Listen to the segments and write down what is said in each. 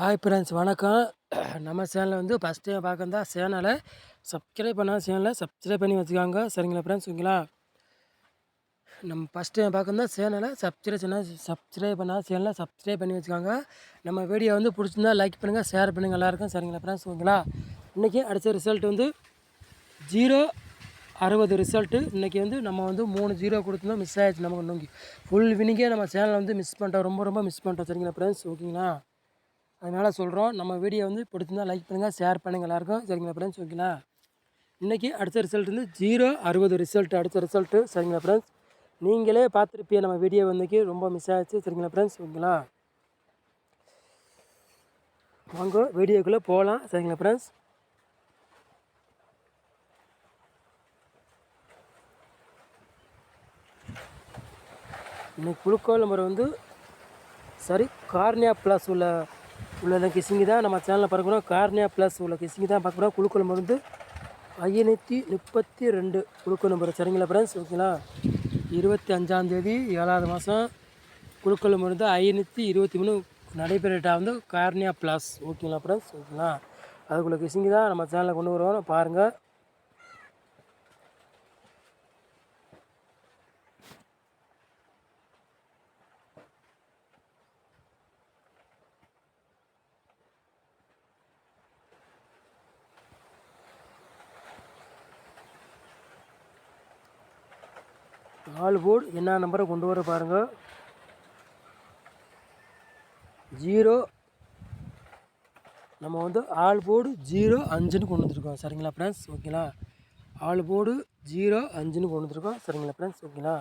Hi friends வணக்கம். நம்ம சேனலில் வந்து ஃபஸ்ட் டைம் பார்க்குறதா சேனலை சப்ஸ்கிரைப் பண்ணால் சேனலை சப்ஸ்கிரைப் பண்ணி வச்சுக்காங்க. சரிங்களா ஃப்ரெண்ட்ஸ் ஓகேங்களா? நம்ம ஃபஸ்ட் டைம் பார்க்குறதா சேனலை சப்ஸ்கிரைப் பண்ணால் சப்ஸ்கிரைப் பண்ணால் சேனலை சப்ஸ்கிரைப் பண்ணி வச்சுக்காங்க. நம்ம வீடியோ வந்து பிடிச்சிருந்தா லைக் பண்ணுங்கள் ஷேர் பண்ணுங்கள் எல்லாருக்கும். சரிங்களா ஃப்ரெண்ட்ஸ் ஓகேங்களா? இன்றைக்கி அடித்த ரிசல்ட் வந்து ஜீரோ அறுபது ரிசல்ட்டு இன்றைக்கி வந்து நம்ம வந்து மூணு ஜீரோ கொடுத்துருந்தோம் மிஸ் ஆகிடுச்சு நமக்கு நோக்கி. ஃபுல் வினிங்கே நம்ம சேனலை வந்து மிஸ் பண்ணிட்டோம் ரொம்ப ரொம்ப மிஸ் பண்ணிட்டோம். சரிங்களா ஃப்ரெண்ட்ஸ் ஓகேங்களா? அதனால் சொல்கிறோம் நம்ம வீடியோ வந்து பிடிச்சிருந்தா லைக் பண்ணுங்கள் ஷேர் பண்ணுங்கள் எல்லாருக்கும். சரிங்களா ஃப்ரெண்ட்ஸ் ஓகேங்களா இன்றைக்கி அடுத்த ரிசல்ட் வந்து ஜீரோ அறுபது ரிசல்ட் அடுத்த ரிசல்ட்டு சரிங்களா ஃப்ரெண்ட்ஸ் நீங்களே பார்த்துருப்பீங்க நம்ம வீடியோ வந்துக்கு ரொம்ப மிஸ் ஆச்சு சரிங்களா ஃப்ரெண்ட்ஸ் ஓகேங்களா வாங்க வீடியோக்குள்ளே போகலாம் சரிங்களா ஃப்ரெண்ட்ஸ் இன்னைக்கு குளுக்கோல் நம்பர் வந்து சரி கார்னியா ப்ளஸ் உள்ள உள்ளதான் கிசிங்கி தான். நம்ம சேனலில் பார்க்குறோம். கார்னியா ப்ளஸ் உள்ள கிசிங்கி தான் பார்க்குறோம். குளுக்கோல் நம்பர் ஐநூற்றி முப்பத்தி ரெண்டு குழுக்கள் நம்பர் சரிங்களா ஃப்ரெண்ட்ஸ் ஓகேங்களா? இருபத்தி அஞ்சாந்தேதி ஏழாவது மாதம் குழுக்கள் மருந்து ஐநூற்றி இருபத்தி மூணு நடைபெறட்டா வந்து கார்னியா ப்ளஸ் ஓகேங்களா ஃப்ரெண்ட்ஸ் ஓகேங்களா? அதுக்குள்ள கிசிங்கி தான் நம்ம சேனலில் கொண்டு வருவோம் பாருங்கள் ஆல் போர்டு என்ன நம்பரை கொண்டு வர பாருங்கள் ஜீரோ. நம்ம வந்து ஆல் போர்டு ஜீரோ அஞ்சுன்னு கொண்டு வந்துருக்கோம். சரிங்களா ஃப்ரெண்ட்ஸ் ஓகேங்களா? ஆல் போர்டு ஜீரோ அஞ்சுன்னு கொண்டு வந்துருக்கோம். சரிங்களா ஃப்ரெண்ட்ஸ் ஓகேங்களா?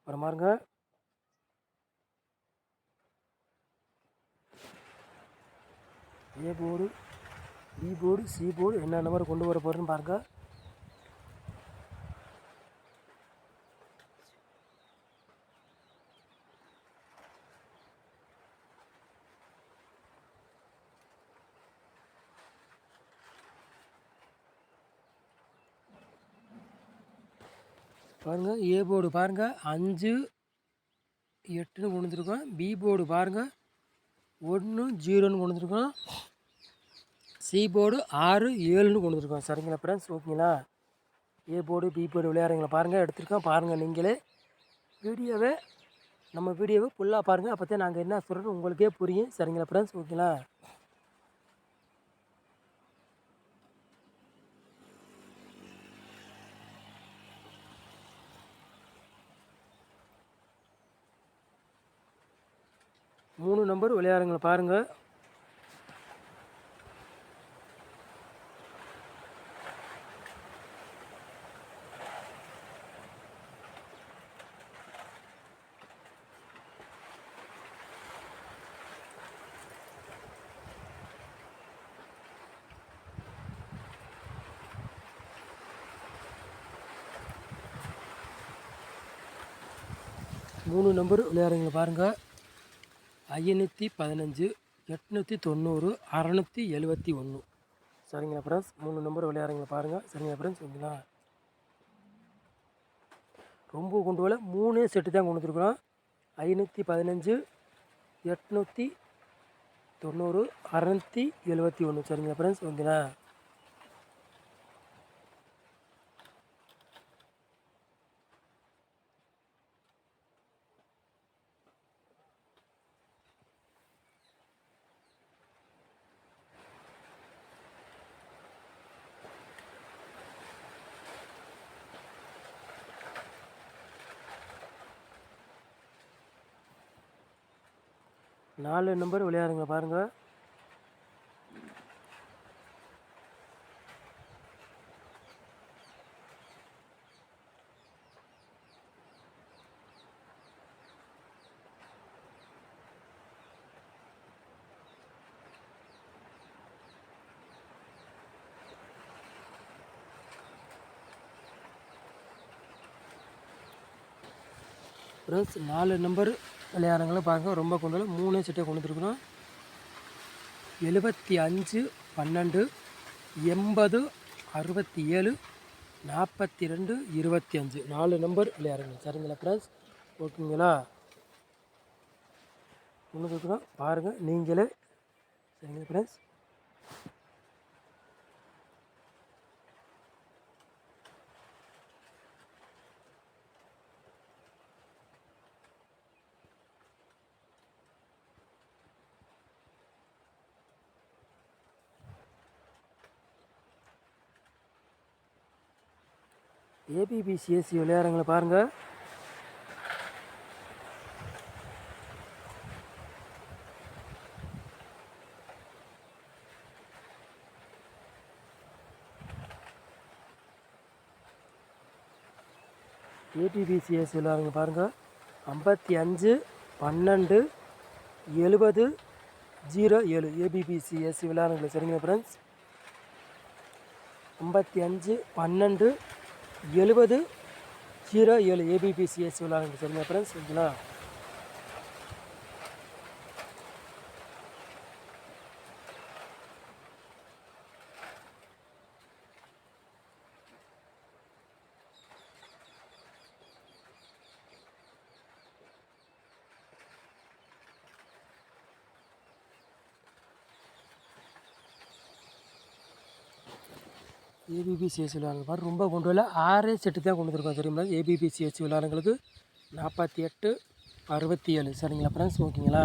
அப்புறம் பாருங்க A board B board C board என்ன நம்பர் கொண்டு வர போகிறேன்னு பாருங்கள் பாருங்கள் ஏ போர்டு பாருங்கள் அஞ்சு எட்டுன்னு கொண்டு வந்துருக்கோம் பி போர்டு பாருங்கள் ஒன்று ஜீரோன்னு கொண்டு வந்துருக்கோம் சி போர்டு ஆறு ஏழுன்னு கொண்டு வந்துருக்கோம் சரிங்களா ஃப்ரெண்ட்ஸ் ஓகேங்களா ஏ போர்டு பி போர்டு விளையாடுறீங்களா? பாருங்கள் எடுத்துருக்கோம். பாருங்கள் நீங்களே. வீடியோவை நம்ம வீடியோவை ஃபுல்லாக பாருங்கள் அப்போ தான் நாங்கள் என்ன சொல்கிறோம் உங்களுக்கே புரியும். சரிங்களா ஃப்ரெண்ட்ஸ் ஓகேங்களா மூணு நம்பர் விளையாடுங்களை பாருங்கள் மூணு நம்பர் விளையாடுங்களா பாருங்கள் ஐநூற்றி பதினஞ்சு எட்நூற்றி தொண்ணூறு அறநூற்றி எழுபத்தி ஒன்று சரிங்களா ஃப்ரெண்ட்ஸ் மூணு நம்பர் விளையாடுறீங்க பாருங்கள் சரிங்களா ஃப்ரெண்ட்ஸ் ஓகேங்களா? ரொம்ப கொண்டு வரல மூணே செட்டு தான் கொண்டு வந்துருக்குறோம். ஐநூற்றி பதினஞ்சு எட்நூற்றி தொண்ணூறு அறநூற்றி எழுபத்தி ஒன்று சரிங்களா ஃப்ரெண்ட்ஸ் ஓகேங்களா? நாலு நம்பர் விளையாடுங்க பாருங்கள் ஃப்ரெண்ட்ஸ் நாலு நம்பர் விளையாடுறங்களும் பாருங்கள் ரொம்ப கொண்டு வரல. மூணே கொண்டுருக்குறோம் கொண்டு வந்துருக்குறோம். எழுபத்தி அஞ்சு பன்னெண்டு எண்பது அறுபத்தி ஏழு நாற்பத்தி ரெண்டு இருபத்தி அஞ்சு. நாலு நம்பர் விளையாடுங்க. சரிங்களா ஃப்ரெண்ட்ஸ் ஓகேங்களா? ஒன்று வந்துருக்குறோம் பாருங்கள் நீங்களே. சரிங்களா ஃப்ரெண்ட்ஸ் ஏபிபிசிஎஸ்சி விளையாடுறங்களை பாருங்கள் ஏபிபிசிஎஸ்சி விளையாடுங்க பாருங்கள் ஐம்பத்தி அஞ்சு பன்னெண்டு எழுபது ஜீரோ ஏழு. ஏபிபிசிஎஸ்சி விளையாடுங்களா சரிங்களா ஃப்ரெண்ட்ஸ் ஐம்பத்தி அஞ்சு பன்னெண்டு எழுபது ஜீரோ ஏழு ஏபிபிசிஎஸ் விழா என்று சொல்லுங்கள் ஃப்ரெண்ட்ஸ் ஓகேங்களா ஏபிபிசிஎஸ் விளையாடுங்க பாரு ரொம்ப கொண்டு வரல. ஆறே செட்டு தான் கொண்டு வந்துருக்கோம் தெரியுமா? ஏபிபிசிஎஸ் விளையாடுங்களுக்கு நாற்பத்தி எட்டு அறுபத்தி ஏழு. சரிங்களா ஃப்ரெண்ட்ஸ் ஓகேங்களா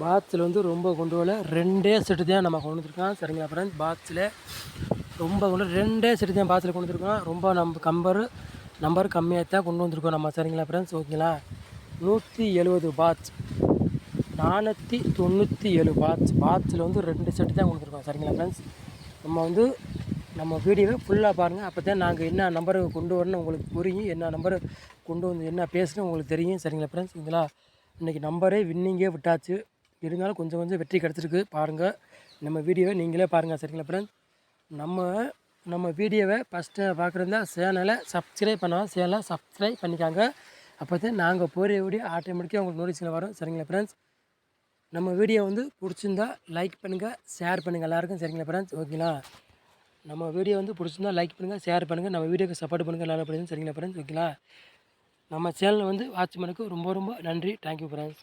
பாத்ஸில் வந்து ரொம்ப கொண்டு வரல. ரெண்டே செட்டு தான் நம்ம கொண்டு வந்துருக்கோம் சரிங்களா ஃப்ரெண்ட்ஸ் பாத்ஸில் ரொம்ப கொண்டு ரெண்டே செட்டு தான் பாத்ஸில் கொண்டு வந்துருக்கோம் ரொம்ப நம்ம கம்பர் நம்பர் கம்மியாக தான் கொண்டு வந்திருக்கோம் நம்ம. சரிங்களா ஃப்ரெண்ட்ஸ் ஓகேங்களா? நூற்றி எழுபது பாட்ச் நானூற்றி தொண்ணூற்றி ஏழு பாட்ச் பாத்ஸில் வந்து ரெண்டு செட்டு தான் கொடுத்துருக்கோம் சரிங்களா ஃப்ரெண்ட்ஸ் நம்ம வந்து நம்ம வீடியோவை ஃபுல்லாக பாருங்கள் அப்போ தான் நாங்கள் என்ன நம்பரு கொண்டு வரணும் உங்களுக்கு புரியும். என்ன நம்பரு கொண்டு வந்து என்ன பேசணும் உங்களுக்கு தெரியும். சரிங்களா ஃப்ரெண்ட்ஸ் சரிங்களா இன்றைக்கி நம்பரே வின்னிங்கே விட்டாச்சு. இருந்தாலும் கொஞ்சம் கொஞ்சம் வெற்றி கிடச்சிருக்கு. பாருங்கள் நம்ம வீடியோவை நீங்களே பாருங்கள் சரிங்களா ஃப்ரெண்ட்ஸ் நம்ம நம்ம வீடியோவை ஃபஸ்ட்டு பார்க்குறதா சேனலை சப்ஸ்கிரைப் பண்ணால் சேனலை சப்ஸ்கிரைப் பண்ணிக்காங்க. அப்போ தான் நாங்கள் போகிற வீடியோ ஆட்டோமேட்டிக்காக உங்களுக்கு நோட்டிஸில் வரும் சரிங்களா ஃப்ரெண்ட்ஸ் நம்ம வீடியோ வந்து பிடிச்சிருந்தா லைக் பண்ணுங்கள் ஷேர் பண்ணுங்கள் எல்லாருக்கும் சரிங்களா ஃப்ரெண்ட்ஸ் ஓகேங்களா நம்ம வீடியோ வந்து பிடிச்சிருந்தா லைக் பண்ணுங்கள் ஷேர் பண்ணுங்கள் நம்ம வீடியோக்கு சப்போர்ட் பண்ணுங்கள் நல்லா பண்ணுங்கள் சரிங்களா ஃப்ரெண்ட்ஸ் ஓகேங்களா நம்ம சேனலை வந்து வாட்ச் பண்ணுக்கு ரொம்ப ரொம்ப நன்றி. Thank you friends